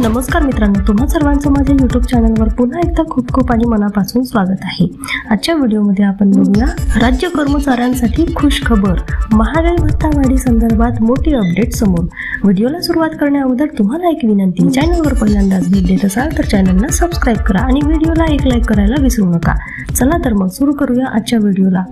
नमस्कार मित्रांनो तुम्हा सर्वांचं माझ्या यूट्यूब चॅनलवर पुन्हा एकदा खूप खूप आणि मनापासून स्वागत आहे. आजच्या व्हिडिओमध्ये आपण बघूया राज्य कर्मचाऱ्यांसाठी खुश खबर महागाई भत्ता वाढी संदर्भात मोठी अपडेट समोर. व्हिडिओला सुरुवात करण्याअगोदर तुम्हाला एक विनंती चॅनलवर पहिल्यांदाच भेट देत असाल तर चॅनलला सबस्क्राईब करा आणि व्हिडिओला एक लाईक करायला विसरू नका. चला तर मग सुरू करूया आजच्या व्हिडिओला.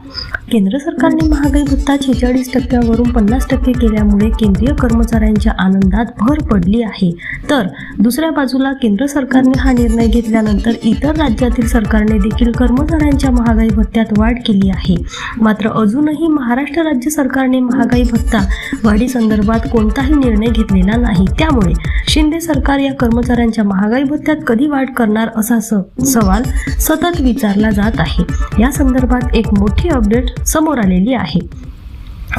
केंद्र सरकारने महागाई भत्ता छेचाळीस टक्क्यावरून पन्नास टक्के केल्यामुळे केंद्रीय कर्मचाऱ्यांच्या आनंदात भर पडली आहे. तर दुसऱ्या बाजूला केंद्र सरकारने हा निर्णय घेतल्यानंतर इतर राज्यातील सरकारने देखील कर्मचाऱ्यांच्या महागाई भत्त्यात वाढ केली आहे. मात्र अजूनही महाराष्ट्र राज्य सरकारने महागाई भत्ता वाढीसंदर्भात कोणताही निर्णय घेतलेला नाही. त्यामुळे शिंदे सरकार या कर्मचाऱ्यांच्या महागाई भत्त्यात कधी वाढ करणार असा स- सवाल सतत विचारला जात आहे. या संदर्भात एक मोठी अपडेट समोर आलेली आहे.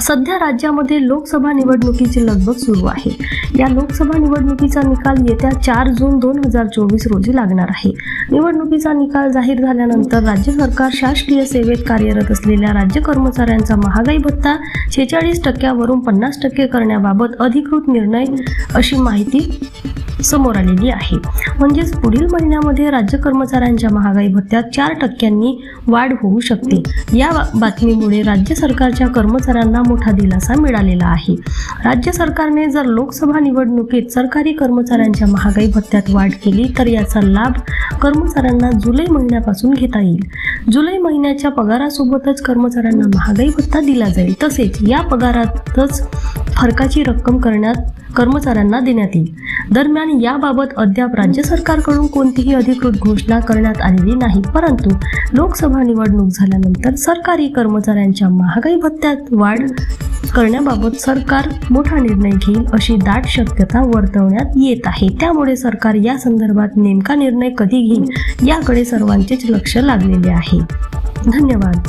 सध्या राज्यामध्ये लोकसभा निवडणुकीची लगबग सुरू आहे. या लोकसभा निवडणुकीचा निकाल येत्या चार जून दोन हजार चोवीस रोजी लागणार आहे. निवडणुकीचा निकाल जाहीर झाल्यानंतर राज्य सरकार शासकीय सेवेत कार्यरत असलेल्या राज्य कर्मचाऱ्यांचा महागाई भत्ता शेहेचाळीस टक्क्यावरून पन्नास टक्के करण्याबाबत अधिकृत निर्णय अशी माहिती समोर आलेली आहे. म्हणजेच पुढील महिन्यामध्ये राज्य कर्मचाऱ्यांच्या महागाई भत्त्यात चार टक्क्यांनी वाढ होऊ शकते. या बातमीमुळे राज्य सरकारच्या कर्मचाऱ्यांना मोठा दिलासा मिळालेला आहे. राज्य सरकारने जर लोकसभा निवडणुकीत सरकारी कर्मचाऱ्यांच्या महागाई भत्त्यात वाढ केली तर याचा लाभ कर्मचाऱ्यांना जुलै महिन्यापासून घेता येईल. जुलै महिन्याच्या पगारासोबतच कर्मचाऱ्यांना महागाई भत्ता दिला जाईल. तसेच या पगारातच फरकाची रक्कम करण्यात कर्मचाऱ्यांना देण्यात येईल. दरम्यान याबाबत अद्याप राज्य सरकारकडून कोणतीही अधिकृत घोषणा करण्यात आलेली नाही. परंतु लोकसभा निवडणूक झाल्यानंतर सरकारी कर्मचाऱ्यांच्या महागाई भत्त्यात वाढ करण्याबाबत सरकार मोठा निर्णय घेईल अशी दाट शक्यता वर्तवण्यात येत आहे. त्यामुळे सरकार या संदर्भात नेमका निर्णय कधी घेईल याकडे सर्वांचेच लक्ष लागलेले आहे. धन्यवाद.